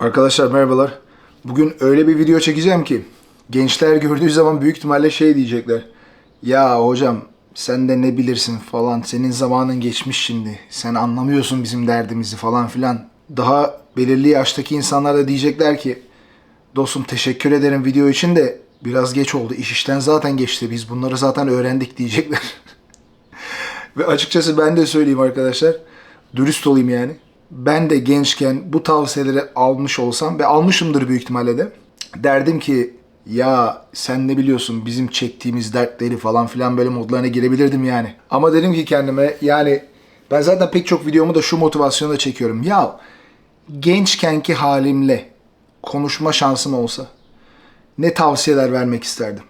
Arkadaşlar merhabalar. Bugün öyle bir video çekeceğim ki gençler gördüğü zaman büyük ihtimalle şey diyecekler. Ya hocam sen de ne bilirsin falan. Senin zamanın geçmiş şimdi. Sen anlamıyorsun bizim derdimizi falan filan. Daha belirli yaştaki insanlar da diyecekler ki dostum teşekkür ederim video için de biraz geç oldu. İş işten zaten geçti. Biz bunları zaten öğrendik diyecekler. Ve açıkçası ben de söyleyeyim arkadaşlar. Dürüst olayım yani. Ben de gençken bu tavsiyeleri almış olsam ve almışımdır büyük ihtimalle de. Derdim ki ya sen ne biliyorsun bizim çektiğimiz dertleri falan filan böyle modlarına girebilirdim yani. Ama dedim ki kendime yani ben zaten pek çok videomu da şu motivasyonla çekiyorum. Ya gençkenki halimle konuşma şansım olsa ne tavsiyeler vermek isterdim?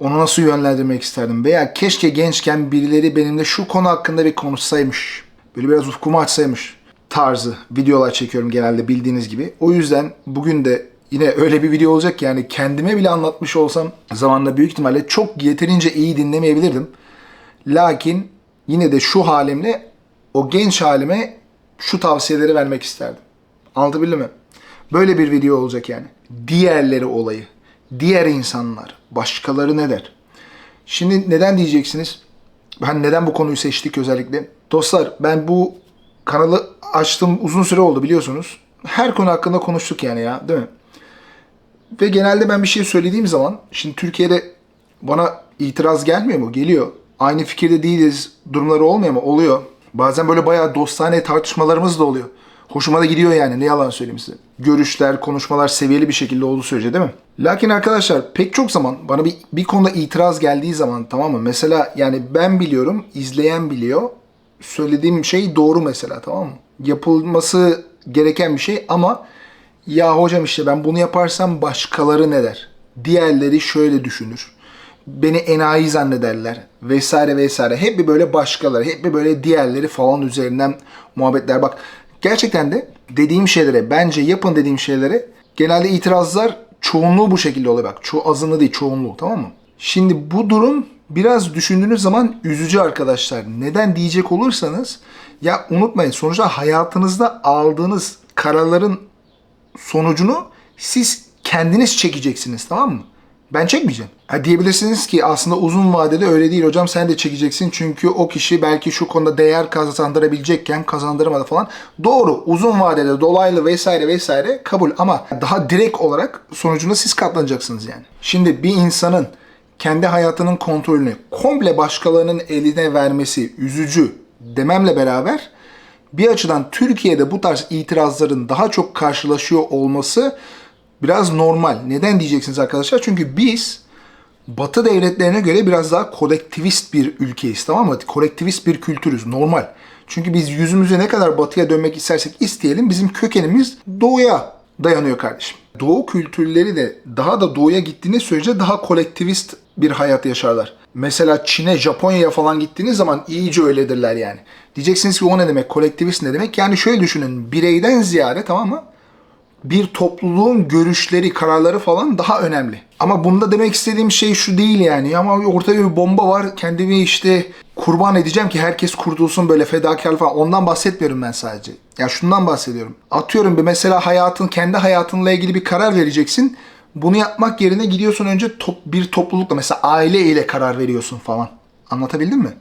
Onu nasıl yönlendirmek isterdim? Veya keşke gençken birileri benimle şu konu hakkında bir konuşsaymış. Böyle biraz ufkumu açsaymış tarzı videolar çekiyorum genelde bildiğiniz gibi. O yüzden bugün de yine öyle bir video olacak ki yani kendime bile anlatmış olsam zamanla büyük ihtimalle çok yeterince iyi dinlemeyebilirdim. Lakin yine de şu halimle o genç halime şu tavsiyeleri vermek isterdim. Anlatabildim mi? Böyle bir video olacak yani. Diğerleri olayı, diğer insanlar, başkaları ne der? Şimdi neden diyeceksiniz? Ben neden bu konuyu seçtik özellikle? Dostlar ben bu kanalı açtım uzun süre oldu biliyorsunuz. Her konu hakkında konuştuk yani ya değil mi? Ve genelde ben bir şey söylediğim zaman şimdi Türkiye'de bana itiraz gelmiyor mu? Geliyor. Aynı fikirde değiliz durumları olmuyor mu? Oluyor. Bazen böyle bayağı dostane tartışmalarımız da oluyor. Hoşuma da gidiyor yani ne yalan söyleyeyim size. Görüşler, konuşmalar seviyeli bir şekilde olduğu sürece değil mi? Lakin arkadaşlar pek çok zaman bana bir, bir konuda itiraz geldiği zaman tamam mı? Mesela yani ben biliyorum, izleyen biliyor. Söylediğim şey doğru mesela tamam mı? Yapılması gereken bir şey ama ya hocam işte ben bunu yaparsam başkaları ne der? Diğerleri şöyle düşünür. Beni enayi zannederler vesaire vesaire. Hep bir böyle başkaları, hep bir böyle diğerleri falan üzerinden muhabbetler. Bak gerçekten de dediğim şeylere, bence yapın dediğim şeylere genelde itirazlar çoğunluğu bu şekilde oluyor bak. Ço azınlığı değil çoğunluğu tamam mı? Şimdi bu durum biraz düşündüğünüz zaman üzücü arkadaşlar. Neden diyecek olursanız ya unutmayın sonuçta hayatınızda aldığınız kararların sonucunu siz kendiniz çekeceksiniz tamam mı? Ben çekmeyeceğim. Ha diyebilirsiniz ki aslında uzun vadede öyle değil hocam sen de çekeceksin çünkü o kişi belki şu konuda değer kazandırabilecekken kazandıramadı falan. Doğru uzun vadede dolaylı vesaire vesaire kabul ama daha direkt olarak sonucunda siz katlanacaksınız yani. Şimdi bir insanın kendi hayatının kontrolünü komple başkalarının eline vermesi üzücü dememle beraber bir açıdan Türkiye'de bu tarz itirazların daha çok karşılaşıyor olması biraz normal. Neden diyeceksiniz arkadaşlar? Çünkü biz Batı devletlerine göre biraz daha kolektivist bir ülkeyiz tamam mı? Kolektivist bir kültürüz normal. Çünkü biz yüzümüzü ne kadar batıya dönmek istersek isteyelim bizim kökenimiz doğuya dayanıyor kardeşim. Doğu kültürleri de daha da doğuya gittiğiniz sürece daha kolektivist bir hayat yaşarlar. Mesela Çin'e, Japonya'ya falan gittiğiniz zaman iyice öyledirler yani. Diyeceksiniz ki o ne demek, kolektivist ne demek? Yani şöyle düşünün, bireyden ziyade tamam mı? bir topluluğun görüşleri, kararları falan daha önemli. Ama bunda demek istediğim şey şu değil yani. Ama ortada bir bomba var. Kendimi işte kurban edeceğim ki herkes kurtulsun böyle fedakar falan. Ondan bahsetmiyorum ben sadece. Ya şundan bahsediyorum. Atıyorum bir mesela hayatın, kendi hayatınla ilgili bir karar vereceksin. Bunu yapmak yerine gidiyorsun önce top, bir toplulukla mesela aile ile karar veriyorsun falan. Anlatabildim mi?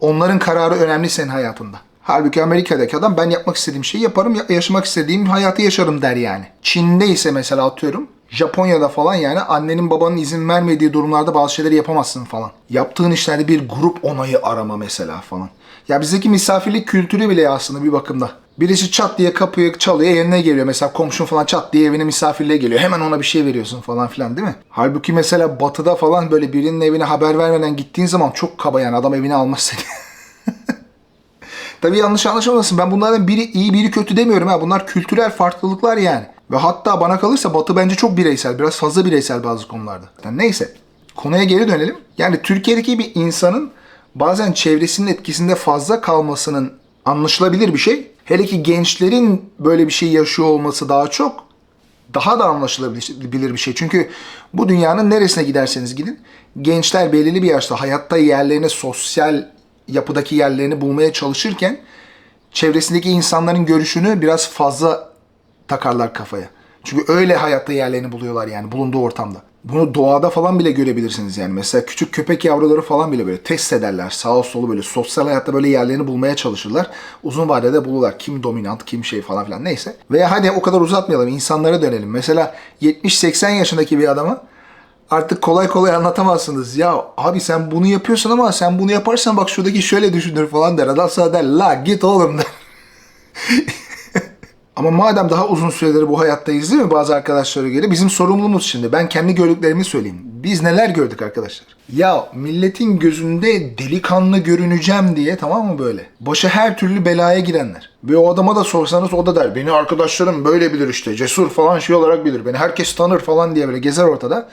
Onların kararı önemli senin hayatında. Halbuki Amerika'daki adam ben yapmak istediğim şeyi yaparım, yaşamak istediğim hayatı yaşarım der yani. Çin'de ise mesela atıyorum Japonya'da falan yani annenin babanın izin vermediği durumlarda bazı şeyleri yapamazsın falan. Yaptığın işlerde bir grup onayı arama mesela falan. Ya bizdeki misafirlik kültürü bile aslında bir bakımda. Birisi çat diye kapıyı çalıyor evine geliyor. Mesela komşun falan çat diye evine misafirliğe geliyor. Hemen ona bir şey veriyorsun falan filan değil mi? Halbuki mesela batıda falan böyle birinin evine haber vermeden gittiğin zaman çok kaba yani adam evine almaz seni. Tabii yanlış anlaşılmasın. Ben bunlardan biri iyi biri kötü demiyorum ha. Bunlar kültürel farklılıklar yani. Ve hatta bana kalırsa Batı bence çok bireysel. Biraz fazla bireysel bazı konularda. Yani neyse. Konuya geri dönelim. Yani Türkiye'deki bir insanın bazen çevresinin etkisinde fazla kalmasının anlaşılabilir bir şey. Hele ki gençlerin böyle bir şey yaşıyor olması daha çok daha da anlaşılabilir bir şey. Çünkü bu dünyanın neresine giderseniz gidin gençler belirli bir yaşta hayatta yerlerini sosyal yapıdaki yerlerini bulmaya çalışırken çevresindeki insanların görüşünü biraz fazla takarlar kafaya. Çünkü öyle hayatta yerlerini buluyorlar yani bulunduğu ortamda. Bunu doğada falan bile görebilirsiniz yani. Mesela küçük köpek yavruları falan bile böyle test ederler. Sağa solu böyle sosyal hayatta böyle yerlerini bulmaya çalışırlar. Uzun vadede bulurlar. Kim dominant, kim şey falan filan neyse. Veya hadi o kadar uzatmayalım. insanlara dönelim. Mesela 70-80 yaşındaki bir adama artık kolay kolay anlatamazsınız. Ya abi sen bunu yapıyorsun ama sen bunu yaparsan bak şuradaki şöyle düşünür falan der. Adam sana der la git oğlum der. Ama madem daha uzun süredir bu hayattayız değil mi bazı arkadaşlara göre bizim sorumluluğumuz şimdi. Ben kendi gördüklerimi söyleyeyim. Biz neler gördük arkadaşlar? Ya milletin gözünde delikanlı görüneceğim diye tamam mı böyle? Başa her türlü belaya girenler. Ve o adama da sorsanız o da der. Beni arkadaşlarım böyle bilir işte. Cesur falan şey olarak bilir. Beni herkes tanır falan diye böyle gezer ortada.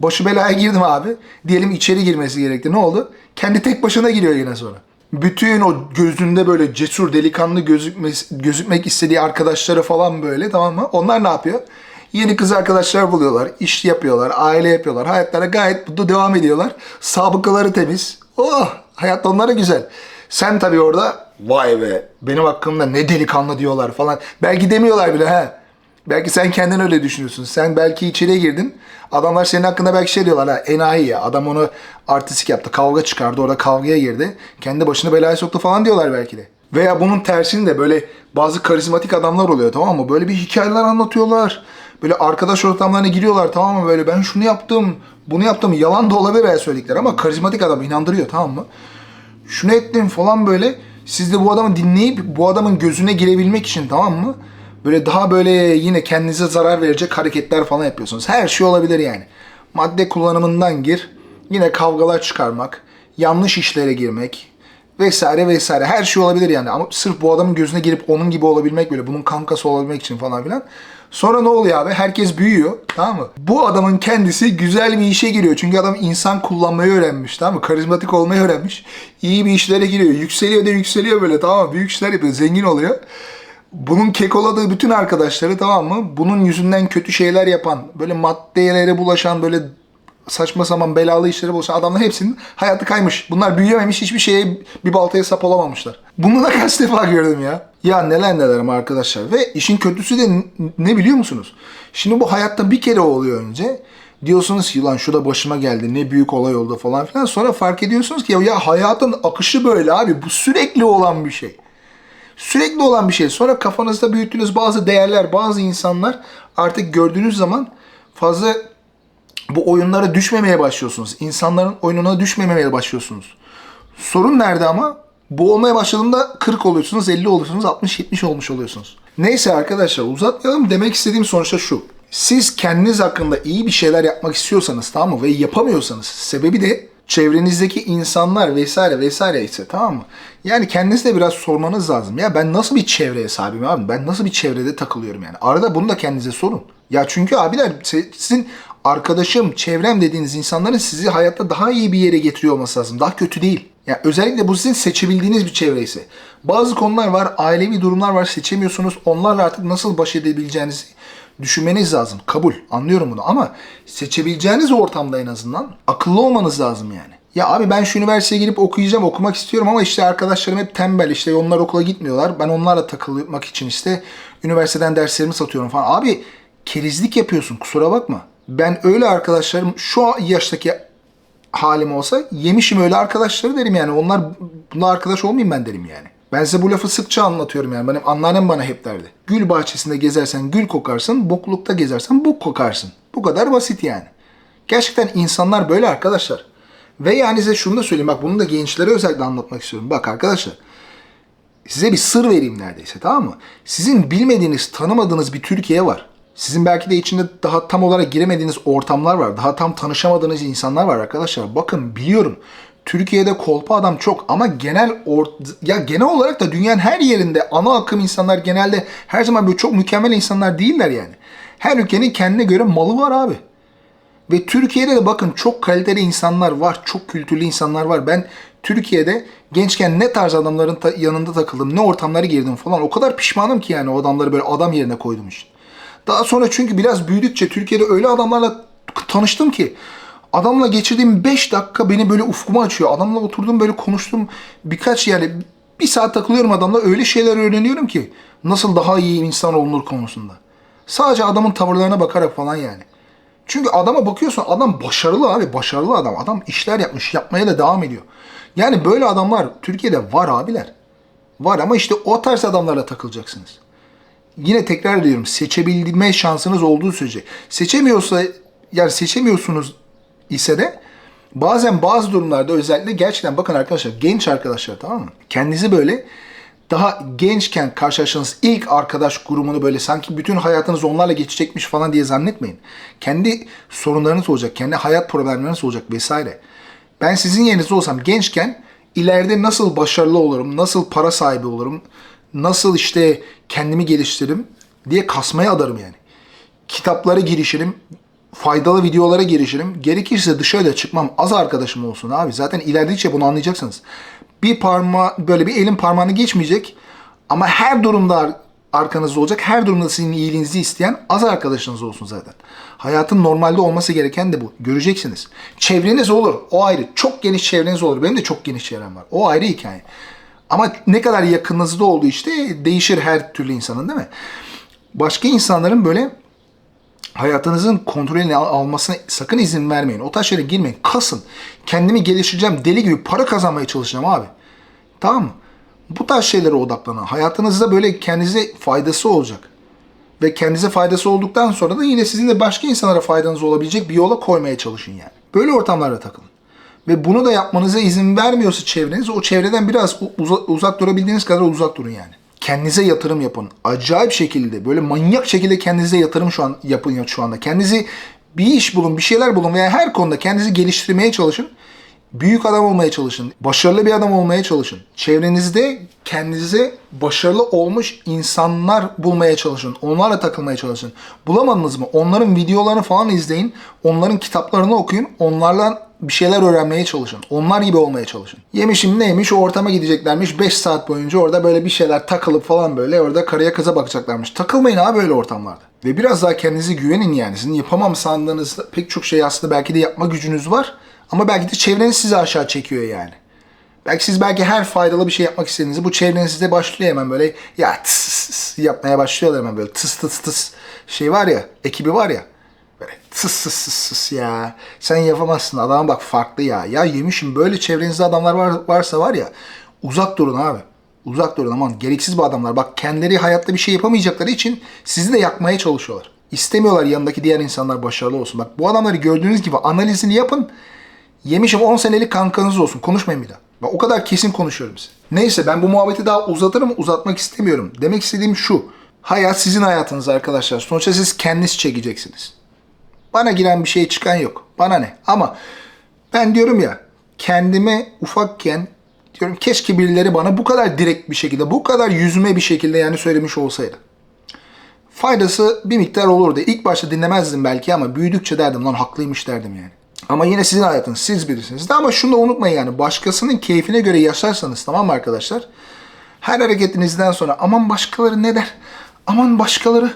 Başı belaya girdim abi. Diyelim içeri girmesi gerekti. Ne oldu? Kendi tek başına giriyor yine sonra bütün o gözünde böyle cesur delikanlı gözükmek istediği arkadaşları falan böyle tamam mı? Onlar ne yapıyor? Yeni kız arkadaşlar buluyorlar, iş yapıyorlar, aile yapıyorlar. Hayatlara gayet mutlu devam ediyorlar. Sabıkaları temiz. Oh, hayat onlara güzel. Sen tabii orada vay be benim hakkımda ne delikanlı diyorlar falan. Belki demiyorlar bile ha. Belki sen kendin öyle düşünüyorsun. Sen belki içeriye girdin. Adamlar senin hakkında belki şey diyorlar ha enayi ya. Adam onu artistik yaptı. Kavga çıkardı. Orada kavgaya girdi. Kendi başını belaya soktu falan diyorlar belki de. Veya bunun tersini de böyle bazı karizmatik adamlar oluyor tamam mı? Böyle bir hikayeler anlatıyorlar. Böyle arkadaş ortamlarına giriyorlar tamam mı? Böyle ben şunu yaptım, bunu yaptım. Yalan da olabilir veya söyledikleri ama karizmatik adam inandırıyor tamam mı? Şunu ettim falan böyle. Siz de bu adamı dinleyip bu adamın gözüne girebilmek için tamam mı? Böyle daha böyle yine kendinize zarar verecek hareketler falan yapıyorsunuz. Her şey olabilir yani. Madde kullanımından gir. Yine kavgalar çıkarmak. Yanlış işlere girmek. Vesaire vesaire. Her şey olabilir yani. Ama sırf bu adamın gözüne girip onun gibi olabilmek böyle. Bunun kankası olabilmek için falan filan. Sonra ne oluyor abi? Herkes büyüyor. Tamam mı? Bu adamın kendisi güzel bir işe giriyor. Çünkü adam insan kullanmayı öğrenmiş. Tamam mı? Karizmatik olmayı öğrenmiş. İyi bir işlere giriyor. Yükseliyor da yükseliyor böyle. Tamam mı? Büyük işler yapıyor. Zengin oluyor bunun kekoladığı bütün arkadaşları tamam mı? Bunun yüzünden kötü şeyler yapan, böyle maddelere bulaşan, böyle saçma sapan belalı işlere bulaşan adamlar hepsinin hayatı kaymış. Bunlar büyüyememiş, hiçbir şeye bir baltaya sap olamamışlar. Bunu da kaç defa gördüm ya. Ya neler neler ama arkadaşlar. Ve işin kötüsü de ne biliyor musunuz? Şimdi bu hayatta bir kere oluyor önce. Diyorsunuz ki lan şu da başıma geldi ne büyük olay oldu falan filan. Sonra fark ediyorsunuz ki ya hayatın akışı böyle abi. Bu sürekli olan bir şey. Sürekli olan bir şey. Sonra kafanızda büyüttüğünüz bazı değerler, bazı insanlar artık gördüğünüz zaman fazla bu oyunlara düşmemeye başlıyorsunuz. İnsanların oyununa düşmemeye başlıyorsunuz. Sorun nerede ama? Bu olmaya başladığında 40 oluyorsunuz, 50 oluyorsunuz, 60, 70 olmuş oluyorsunuz. Neyse arkadaşlar uzatmayalım. Demek istediğim sonuçta şu. Siz kendiniz hakkında iyi bir şeyler yapmak istiyorsanız tamam mı ve yapamıyorsanız sebebi de çevrenizdeki insanlar vesaire vesaire ise tamam mı? Yani kendiniz de biraz sormanız lazım. Ya ben nasıl bir çevreye sahibim abi? Ben nasıl bir çevrede takılıyorum yani? Arada bunu da kendinize sorun. Ya çünkü abiler sizin arkadaşım, çevrem dediğiniz insanların sizi hayatta daha iyi bir yere getiriyor olması lazım. Daha kötü değil. Yani özellikle bu sizin seçebildiğiniz bir çevre ise. Bazı konular var, ailevi durumlar var seçemiyorsunuz. Onlarla artık nasıl baş edebileceğinizi düşünmeniz lazım. Kabul. Anlıyorum bunu ama seçebileceğiniz ortamda en azından akıllı olmanız lazım yani. Ya abi ben şu üniversiteye girip okuyacağım, okumak istiyorum ama işte arkadaşlarım hep tembel. işte onlar okula gitmiyorlar. Ben onlarla takılmak için işte üniversiteden derslerimi satıyorum falan. Abi kerizlik yapıyorsun kusura bakma. Ben öyle arkadaşlarım şu yaştaki halim olsa yemişim öyle arkadaşları derim yani. Onlar bunlar arkadaş olmayayım ben derim yani. Ben size bu lafı sıkça anlatıyorum yani. Benim anneannem bana hep derdi. Gül bahçesinde gezersen gül kokarsın, boklukta gezersen bok kokarsın. Bu kadar basit yani. Gerçekten insanlar böyle arkadaşlar. Ve yani size şunu da söyleyeyim. Bak bunu da gençlere özellikle anlatmak istiyorum. Bak arkadaşlar. Size bir sır vereyim neredeyse tamam mı? Sizin bilmediğiniz, tanımadığınız bir Türkiye var. Sizin belki de içinde daha tam olarak giremediğiniz ortamlar var. Daha tam tanışamadığınız insanlar var arkadaşlar. Bakın biliyorum. Türkiye'de kolpa adam çok ama genel or ya genel olarak da dünyanın her yerinde ana akım insanlar genelde her zaman böyle çok mükemmel insanlar değiller yani. Her ülkenin kendine göre malı var abi. Ve Türkiye'de de bakın çok kaliteli insanlar var, çok kültürlü insanlar var. Ben Türkiye'de gençken ne tarz adamların ta- yanında takıldım, ne ortamlara girdim falan. O kadar pişmanım ki yani o adamları böyle adam yerine koydum işte. Daha sonra çünkü biraz büyüdükçe Türkiye'de öyle adamlarla tanıştım ki adamla geçirdiğim 5 dakika beni böyle ufkumu açıyor. Adamla oturdum böyle konuştum. Birkaç yani bir saat takılıyorum adamla öyle şeyler öğreniyorum ki nasıl daha iyi insan olunur konusunda. Sadece adamın tavırlarına bakarak falan yani. Çünkü adama bakıyorsun adam başarılı abi başarılı adam. Adam işler yapmış yapmaya da devam ediyor. Yani böyle adamlar Türkiye'de var abiler. Var ama işte o tarz adamlarla takılacaksınız. Yine tekrar ediyorum seçebilme şansınız olduğu sürece. Seçemiyorsa yani seçemiyorsunuz ise de bazen bazı durumlarda özellikle gerçekten bakın arkadaşlar genç arkadaşlar tamam mı? Kendinizi böyle daha gençken karşılaştığınız ilk arkadaş grubunu böyle sanki bütün hayatınız onlarla geçecekmiş falan diye zannetmeyin. Kendi sorunlarınız olacak, kendi hayat problemleriniz olacak vesaire. Ben sizin yerinizde olsam gençken ileride nasıl başarılı olurum, nasıl para sahibi olurum, nasıl işte kendimi geliştiririm diye kasmaya adarım yani. Kitaplara girişirim, faydalı videolara girişirim. Gerekirse dışarıda çıkmam, az arkadaşım olsun abi. Zaten ilerledikçe bunu anlayacaksınız. Bir parma böyle bir elin parmağını geçmeyecek ama her durumda ar- arkanızda olacak. Her durumda sizin iyiliğinizi isteyen az arkadaşınız olsun zaten. Hayatın normalde olması gereken de bu. Göreceksiniz. Çevreniz olur. O ayrı. Çok geniş çevreniz olur. Benim de çok geniş çevrem var. O ayrı hikaye. Ama ne kadar yakınınızda olduğu işte değişir her türlü insanın değil mi? Başka insanların böyle hayatınızın kontrolünü al- almasına sakın izin vermeyin. O tarz şeylere girmeyin. Kasın. Kendimi geliştireceğim. Deli gibi para kazanmaya çalışacağım abi. Tamam mı? Bu tarz şeylere odaklanın. Hayatınızda böyle kendinize faydası olacak. Ve kendinize faydası olduktan sonra da yine sizin de başka insanlara faydanız olabilecek bir yola koymaya çalışın yani. Böyle ortamlarda takılın. Ve bunu da yapmanıza izin vermiyorsa çevreniz, o çevreden biraz uzak durabildiğiniz kadar uzak durun yani. Kendinize yatırım yapın. Acayip şekilde, böyle manyak şekilde kendinize yatırım şu an yapın ya şu anda. Kendinizi bir iş bulun, bir şeyler bulun veya her konuda kendinizi geliştirmeye çalışın. Büyük adam olmaya çalışın. Başarılı bir adam olmaya çalışın. Çevrenizde kendinize başarılı olmuş insanlar bulmaya çalışın. Onlarla takılmaya çalışın. Bulamadınız mı? Onların videolarını falan izleyin. Onların kitaplarını okuyun. Onlarla bir şeyler öğrenmeye çalışın. Onlar gibi olmaya çalışın. Yemişim neymiş o ortama gideceklermiş. 5 saat boyunca orada böyle bir şeyler takılıp falan böyle orada karıya kıza bakacaklarmış. Takılmayın abi böyle ortamlarda. Ve biraz daha kendinize güvenin yani. Sizin yapamam sandığınız pek çok şey aslında belki de yapma gücünüz var. Ama belki de çevreniz sizi aşağı çekiyor yani. Belki siz belki her faydalı bir şey yapmak istediğinizde bu çevreniz size başlıyor hemen böyle ya tıs tıs yapmaya başlıyorlar hemen böyle tıs tıs tıs şey var ya ekibi var ya tıs tıs tıs tıs ya sen yapamazsın adam bak farklı ya ya yemişim böyle çevrenizde adamlar var, varsa var ya uzak durun abi uzak durun aman gereksiz bu adamlar bak kendileri hayatta bir şey yapamayacakları için sizi de yakmaya çalışıyorlar. İstemiyorlar yanındaki diğer insanlar başarılı olsun. Bak bu adamları gördüğünüz gibi analizini yapın. Yemişim 10 senelik kankanız olsun. Konuşmayın bir daha. Bak o kadar kesin konuşuyorum size. Neyse ben bu muhabbeti daha uzatırım uzatmak istemiyorum. Demek istediğim şu. Hayat sizin hayatınız arkadaşlar. Sonuçta siz kendiniz çekeceksiniz. Bana giren bir şey çıkan yok. Bana ne? Ama ben diyorum ya kendime ufakken diyorum keşke birileri bana bu kadar direkt bir şekilde, bu kadar yüzüme bir şekilde yani söylemiş olsaydı. Faydası bir miktar olurdu. İlk başta dinlemezdim belki ama büyüdükçe derdim lan haklıymış derdim yani. Ama yine sizin hayatınız, siz bilirsiniz. De ama şunu da unutmayın yani başkasının keyfine göre yaşarsanız tamam mı arkadaşlar? Her hareketinizden sonra aman başkaları ne der? Aman başkaları,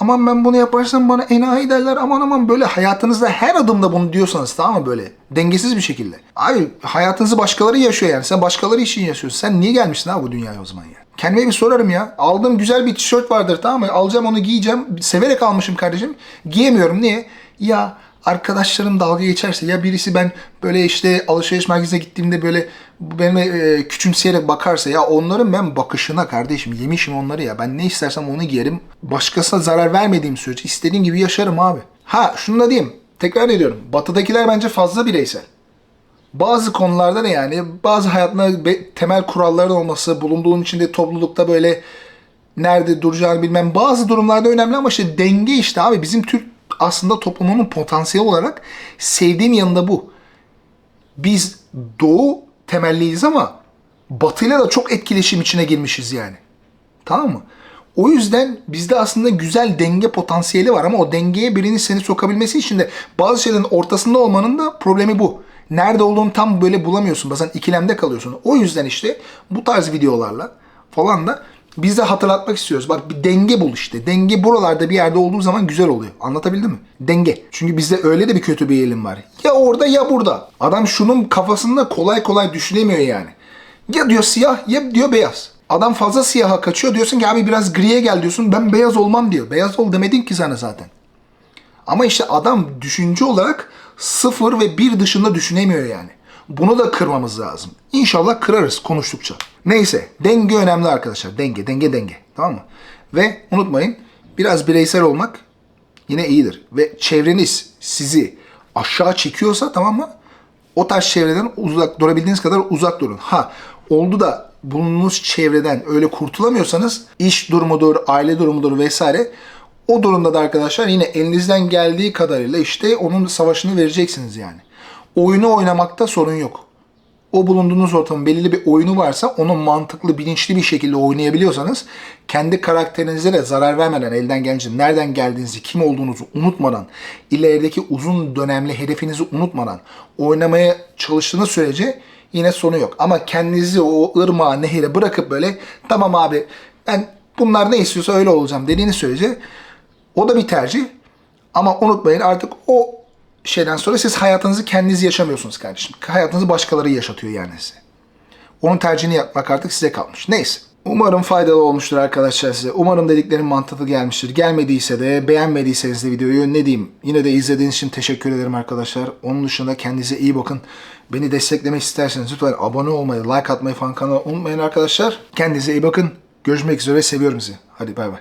aman ben bunu yaparsam bana enayi derler, aman aman böyle hayatınızda her adımda bunu diyorsanız tamam mı böyle dengesiz bir şekilde. Abi hayatınızı başkaları yaşıyor yani. Sen başkaları için yaşıyorsun. Sen niye gelmişsin abi bu dünyaya o zaman ya? Kendime bir sorarım ya. Aldığım güzel bir tişört vardır tamam mı? Alacağım onu giyeceğim. Severek almışım kardeşim. Giyemiyorum. Niye? Ya arkadaşlarım dalga geçerse ya birisi ben böyle işte alışveriş merkezine gittiğimde böyle benimle e, küçümseyerek bakarsa ya onların ben bakışına kardeşim yemişim onları ya ben ne istersem onu giyerim. Başkasına zarar vermediğim sürece istediğim gibi yaşarım abi. Ha şunu da diyeyim tekrar ediyorum batıdakiler bence fazla bireysel. Bazı konularda da yani bazı hayatında be- temel kuralların olması, bulunduğun içinde toplulukta böyle nerede duracağını bilmem bazı durumlarda önemli ama işte denge işte abi bizim Türk aslında toplumunun potansiyel olarak sevdiğim yanında bu. Biz doğu temelliyiz ama batıyla da çok etkileşim içine girmişiz yani. Tamam mı? O yüzden bizde aslında güzel denge potansiyeli var ama o dengeye birinin seni sokabilmesi için de bazı şeylerin ortasında olmanın da problemi bu. Nerede olduğunu tam böyle bulamıyorsun. Bazen ikilemde kalıyorsun. O yüzden işte bu tarz videolarla falan da biz de hatırlatmak istiyoruz. Bak bir denge bul işte. Denge buralarda bir yerde olduğu zaman güzel oluyor. Anlatabildim mi? Denge. Çünkü bizde öyle de bir kötü bir eğilim var. Ya orada ya burada. Adam şunun kafasında kolay kolay düşünemiyor yani. Ya diyor siyah ya diyor beyaz. Adam fazla siyaha kaçıyor diyorsun ki abi biraz griye gel diyorsun. Ben beyaz olmam diyor. Beyaz ol demedin ki sana zaten. Ama işte adam düşünce olarak sıfır ve bir dışında düşünemiyor yani. Bunu da kırmamız lazım. İnşallah kırarız konuştukça. Neyse denge önemli arkadaşlar. Denge, denge, denge. Tamam mı? Ve unutmayın biraz bireysel olmak yine iyidir. Ve çevreniz sizi aşağı çekiyorsa tamam mı? O tarz çevreden uzak durabildiğiniz kadar uzak durun. Ha oldu da bulunduğunuz çevreden öyle kurtulamıyorsanız iş durumudur, aile durumudur vesaire o durumda da arkadaşlar yine elinizden geldiği kadarıyla işte onun savaşını vereceksiniz yani. Oyunu oynamakta sorun yok. O bulunduğunuz ortamın belirli bir oyunu varsa onu mantıklı, bilinçli bir şekilde oynayabiliyorsanız kendi karakterinize de zarar vermeden elden gelince nereden geldiğinizi, kim olduğunuzu unutmadan, ilerideki uzun dönemli hedefinizi unutmadan oynamaya çalıştığınız sürece yine sonu yok. Ama kendinizi o ırmağa, nehire bırakıp böyle tamam abi ben bunlar ne istiyorsa öyle olacağım dediğiniz sürece o da bir tercih. Ama unutmayın artık o şeyden sonra siz hayatınızı kendiniz yaşamıyorsunuz kardeşim. Hayatınızı başkaları yaşatıyor yani size. Onun tercihini yapmak artık size kalmış. Neyse. Umarım faydalı olmuştur arkadaşlar size. Umarım dediklerim mantıklı gelmiştir. Gelmediyse de beğenmediyseniz de videoyu ne diyeyim. Yine de izlediğiniz için teşekkür ederim arkadaşlar. Onun dışında kendinize iyi bakın. Beni desteklemek isterseniz lütfen abone olmayı, like atmayı falan kanala unutmayın arkadaşlar. Kendinize iyi bakın. Görüşmek üzere. Seviyorum sizi. Hadi bay bay.